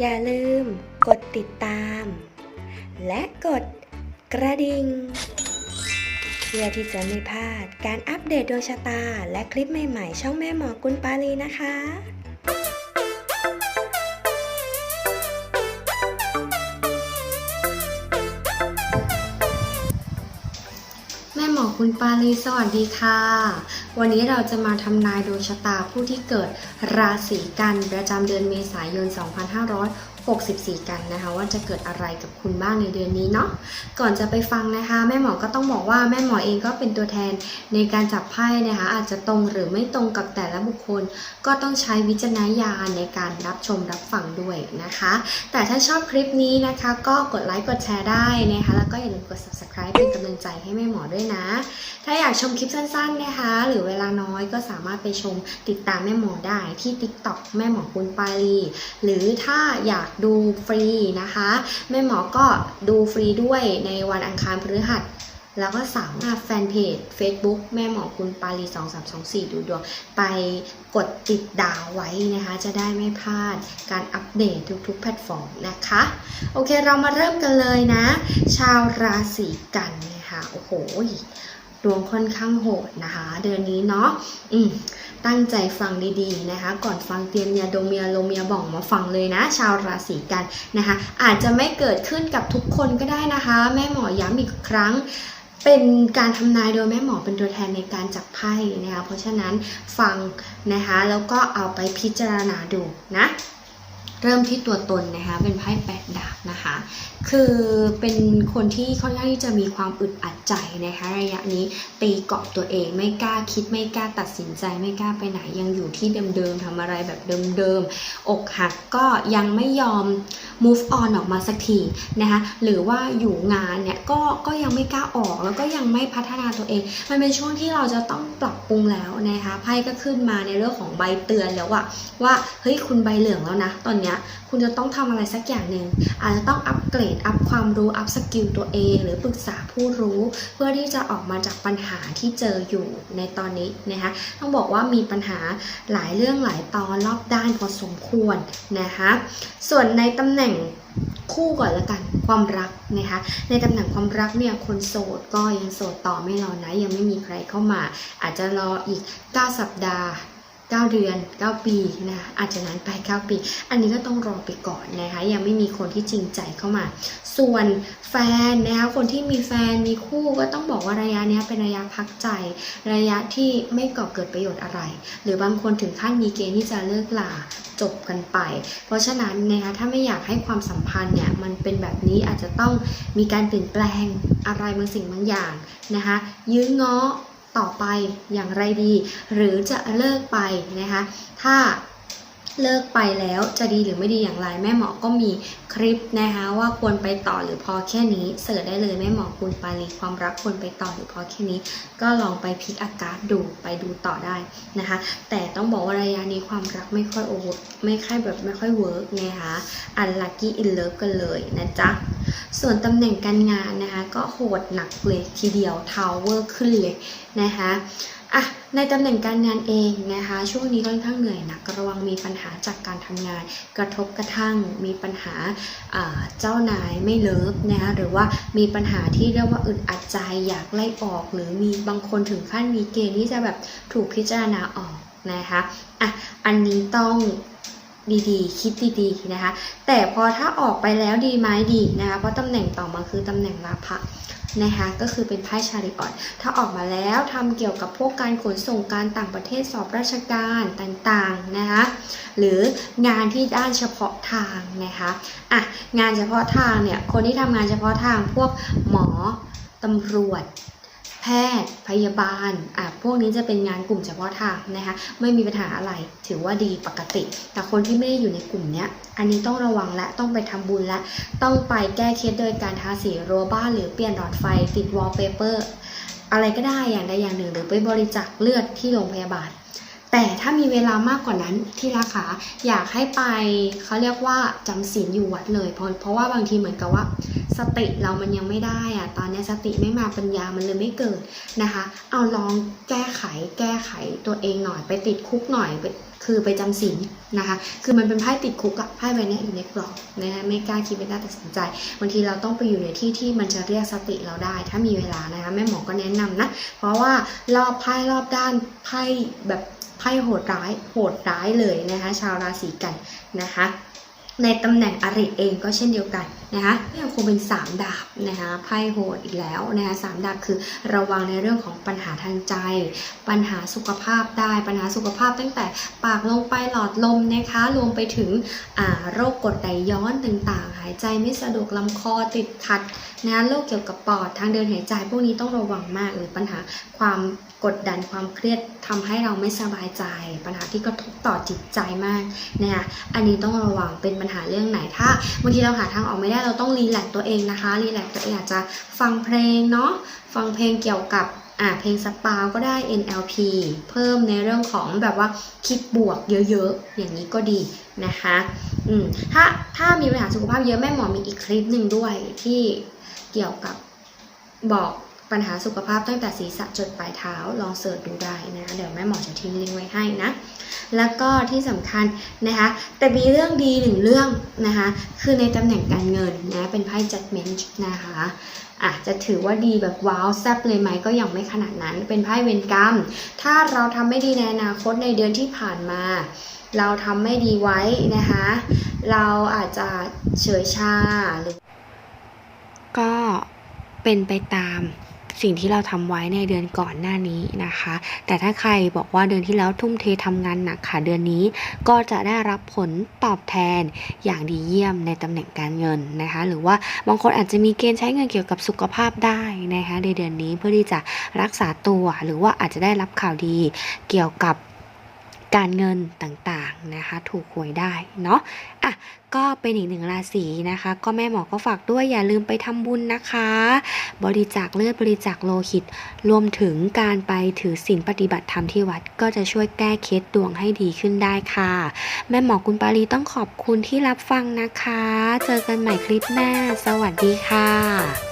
อย่าลืมกดติดตาม และกดกระดิ่งเพื่อที่จะไม่พลาดการอัปเดตดวงชะตา และคลิปใหม่ๆ ช่องแม่หมอกุลปาลีนะคะแม่หมอคุณปาลีสวัสดีค่ะ วันนี้เราจะมาทำนายดวงชะตาผู้ที่เกิดราศีกันประจำเดือนเมษายน 64 กันนะคะ ว่าจะเกิดอะไรกับคุณบ้างในเดือนนี้เนาะก่อนจะไปฟังนะคะ แม่หมอก็ต้องบอกว่าแม่หมอเองก็เป็นตัวแทนในการจับไพ่นะคะ อาจจะตรงหรือไม่ตรงกับแต่ละบุคคล ก็ต้องใช้วิจารณญาณในการรับชมรับฟังด้วยนะคะ แต่ถ้าชอบคลิปนี้นะคะ ก็กดไลค์กดแชร์ได้นะคะ แล้วก็อย่าลืมกด subscribe เป็นกำลังใจให้แม่หมอด้วยนะ ถ้าอยากชมคลิปสั้นๆนะคะ หรือเวลาน้อยก็สามารถไปชมติดตามแม่หมอได้ที่ TikTok แม่หมอคุณปาลีหรือถ้าอยากดูฟรีนะคะ แม่หมอก็ดูฟรีด้วยในวันอังคารพฤหัสแล้วก็สามารถแฟนเพจ Facebook แม่หมอคุณปาลี2324 ดูดวงไปกดติดดาวไว้นะคะ จะได้ไม่พลาดการอัปเดตทุกๆ แพลตฟอร์มนะคะ โอเคเรามาเริ่มกันเลยนะ ชาวราศีกันนะคะโอ้โห ดวงค่อนข้างโหดนะคะ เดือนนี้เนาะอืมตั้งใจฟังดีๆนะคะ ก่อนฟังเตรียมยาดมยาลมยาบ่องมาฟังเลยนะ ชาวราศีกันนะคะ อาจจะไม่เกิดขึ้นกับทุกคนก็ได้นะคะ แม่หมอย้ำอีกครั้งเป็นการทำนายโดยแม่หมอเป็นตัวแทนในการจับไพ่นะคะ เพราะฉะนั้นฟังนะคะ แล้วก็เอาไปพิจารณาดูนะ เริ่มที่ตัวตนนะคะเป็นไพ่แปดดาบนะคะคือเป็นคนที่ค่อนข้างที่จะมีความอึดอัดใจนะคะระยะนี้ตีเกาะตัวเองไม่กล้าคิดไม่กล้าตัดสินใจไม่กล้าไปไหนยังอยู่ที่เดิมๆทำอะไรแบบเดิมๆอกหักก็ยังไม่ยอม move on ออกมาสักทีนะคะหรือว่าอยู่งานเนี่ยก็ก็ยังไม่กล้าออกแล้วก็ยังไม่พัฒนาตัวเอง มันเป็นช่วงที่เราจะต้องปรับปรุงแล้วนะคะไพ่ก็ขึ้นมาในเรื่องของใบเตือนแล้วอะว่าเฮ้ยคุณใบเหลืองแล้วนะตอนเนี้ยคุณจะต้องทำอะไรสักอย่างหนึ่งอาจจะต้องอัปเกรด อัพความรู้ อัพสกิลตัวเอง หรือปรึกษาผู้รู้ เพื่อที่จะออกมาจากปัญหาที่เจออยู่ในตอนนี้นะคะ ต้องบอกว่ามีปัญหาหลายเรื่องหลายตอนรอบด้านพอสมควรนะคะ ส่วนในตำแหน่งคู่ก่อนละกันความรักนะคะ ในตำแหน่งความรักเนี่ยคนโสดก็ยังโสดต่อไม่รอนะ ยังไม่มีใครเข้ามา อาจจะรออีก 9 สัปดาห์ 9 เดือน 9 ปีนะคะอาจจะนานไป 9 ปี อันนี้ก็ต้องรอไปก่อนนะคะ ยังไม่มีคนที่จริงใจเข้ามา ส่วนแฟนนะคะคนที่มีแฟนมีคู่ก็ต้องบอกว่าระยะนี้เป็นระยะพักใจ ระยะที่ไม่ก่อเกิดประโยชน์อะไร หรือบางคนถึงขั้นมีเกณฑ์ที่จะเลิกลาจบกันไป เพราะฉะนั้นนะคะถ้าไม่อยากให้ความสัมพันธ์เนี่ยมันเป็นแบบนี้อาจจะต้องมีการเปลี่ยนแปลงอะไรบางสิ่งบางอย่างนะคะยื้อง้อ ต่อไปอย่างไรดี หรือจะเลิกไปนะคะ ถ้า เลิกไปแล้วจะดีหรือไม่ดีอย่างไร แม่หมอก็มีคลิปนะคะว่าควรไปต่อหรือพอแค่นี้เสิร์ชได้เลยแม่หมอคุณปาลีความรักควรไปต่อหรือพอแค่นี้ ก็ลองไปพลิกอากาศดูไปดูต่อได้นะคะ แต่ต้องบอกว่าระยะนี้ความรักไม่ค่อยโอเวอร์ไม่ค่อยแบบไม่ค่อยเวิร์กนะคะอันลัคกี้อินเลิฟกันเลยนะจ๊ะส่วนตำแหน่งการงานนะคะ ก็โหดหนักเลยทีเดียวทาวเวอร์ขึ้นเลยนะคะ อะในตำแหน่งการงานเองนะคะ ช่วงนี้ค่อนข้างเหนื่อยหนักระวังมีปัญหาจากการทำงาน กระทบกระทั่งมีปัญหาอ่าเจ้านายไม่เลิฟนะคะหรือว่ามีปัญหาที่เรียกว่าอึดอัดใจอยากไล่ออก หรือมีบางคนถึงขั้นมีเกณฑ์ที่จะแบบถูกพิจารณาออกนะคะอะอันนี้ต้อง ดีๆ คิดดีๆนะคะ แต่พอถ้าออกไปแล้วดีไหมดีนะคะ เพราะตำแหน่งต่อมาคือตำแหน่งลาภะนะคะก็คือเป็นไพ่ชาริออตถ้าออกมาแล้วทำเกี่ยวกับพวกการขนส่งการต่างประเทศสอบราชการต่างๆนะคะหรืองานที่ด้านเฉพาะทางนะคะอะงานเฉพาะทางเนี่ยคนที่ทำงานเฉพาะทางพวกหมอตำรวจ แพทย์พยาบาลอะพวกนี้จะเป็นงานกลุ่มเฉพาะทางนะคะไม่มีปัญหาอะไรถือว่าดีปกติ แต่คนที่ไม่ได้อยู่ในกลุ่มเนี้ยอันนี้ต้องระวังและต้องไปทำบุญและ ต้องไปแก้เคล็ดโดยการทาสีรั้วบ้านหรือเปลี่ยนหลอดไฟติดวอลเปเปอร์อะไรก็ได้อย่างใดอย่างหนึ่งหรือไปบริจาคเลือดที่โรงพยาบาล แต่ถ้ามีเวลามากกว่านั้นที่ราคาอยากให้ไปเขาเรียกว่าจำศีลอยู่วัดเลยเพราะเพราะว่าบางทีเหมือนกับว่า สติเรามันยังไม่ได้อะตอนนี้สติไม่มาปัญญามันเลยไม่เกิดนะคะ เอาลองแก้ไข แก้ไขตัวเองหน่อยไปติดคุกหน่อยคือไปจำศีลนะคะ คือมันเป็นไพ่ติดคุกอะไพ่ใบนี้อยู่ในกรอบนะคะไม่กล้าคิดไม่กล้าตัดสินใจ บางทีเราต้องไปอยู่ในที่ที่มันจะเรียกสติเราได้ ถ้ามีเวลานะคะแม่หมอก็แนะนำนะ เพราะว่ารอบไพ่รอบด้านไพ่แบบ ไพ่โหดร้ายโหดร้ายเลยนะคะชาวราศีกันนะคะในตำแหน่งอริเองก็เช่นเดียวกัน นะคะยังคงเป็น 3 ดาบนะคะไพ่โหดอีกแล้วนะคะสามดาบคือระวังในเรื่องของปัญหาทางใจ ปัญหาสุขภาพได้ปัญหาสุขภาพตั้งแต่ปากลงไปหลอดลมนะคะรวมไปถึงโรคกรดไหลย้อนต่างๆ หายใจไม่สะดวกลำคอติดขัดนะโรคเกี่ยวกับปอดทางเดินหายใจพวกนี้ต้องระวังมากเลยปัญหาความกดดันความเครียดทำให้เราไม่สบายใจ ปัญหาที่กระทบต่อจิตใจมากนะคะอันนี้ต้องระวังเป็นปัญหาเรื่องไหนถ้าบางทีเราหาทางออกไม่ได้เราต้องรีแลกตัวเองนะคะรีแลกตัวเองอาจจะฟังเพลงเนาะฟังเพลงเกี่ยวกับอ่าเพลงสปาวก็ได้ NLP เพิ่มในเรื่องของแบบว่าคิดบวกเยอะๆ อย่างนี้ก็ดีนะคะอืมถ้าถ้ามีปัญหาสุขภาพเยอะแม่หมอมีอีกคลิปหนึ่งด้วยที่เกี่ยวกับบอก ปัญหาสุขภาพตั้งแต่ศีรษะจดปลายเท้าลองเสิร์ชดูได้นะเดี๋ยวแม่หมอจะทิ้งลิงก์ไว้ให้นะ แล้วก็ที่สำคัญนะคะ แต่มีเรื่องดีหนึ่งเรื่องนะคะ คือในตำแหน่งการเงินนะเป็นไพ่ judgment นะคะอาจจะถือว่าดีแบบว้าวแซบเลยไหมก็ยังไม่ขนาดนั้น เป็นไพ่เวรกรรม ถ้าเราทำไม่ดีในอนาคตในเดือนที่ผ่านมา เราทำไม่ดีไว้นะคะ เราอาจจะเฉยชาหรือก็เป็นไปตาม สิ่งที่เราทำไว้ในเดือนก่อนหน้านี้นะคะ แต่ถ้าใครบอกว่าเดือนที่แล้วทุ่มเททำงานหนักค่ะเดือนนี้ก็จะได้รับผลตอบแทนอย่างดีเยี่ยมในตำแหน่งการเงินนะคะ หรือว่าบางคนอาจจะมีเกณฑ์ใช้เงินเกี่ยวกับสุขภาพได้นะคะในเดือนนี้เพื่อที่จะรักษาตัวหรือว่าอาจจะได้รับข่าวดีเกี่ยวกับ การเงินต่างๆนะคะ ถูกหวยได้เนาะอะก็เป็นอีกหนึ่งราศีนะคะ ก็แม่หมอก็ฝากด้วยอย่าลืมไปทำบุญนะคะ บริจาคเลือดบริจาคโลหิต รวมถึงการไปถือศีลปฏิบัติธรรมที่วัด ก็จะช่วยแก้เคล็ดดวงให้ดีขึ้นได้ค่ะ แม่หมอคุณปารีต้องขอบคุณที่รับฟังนะคะ เจอกันใหม่คลิปหน้า สวัสดีค่ะ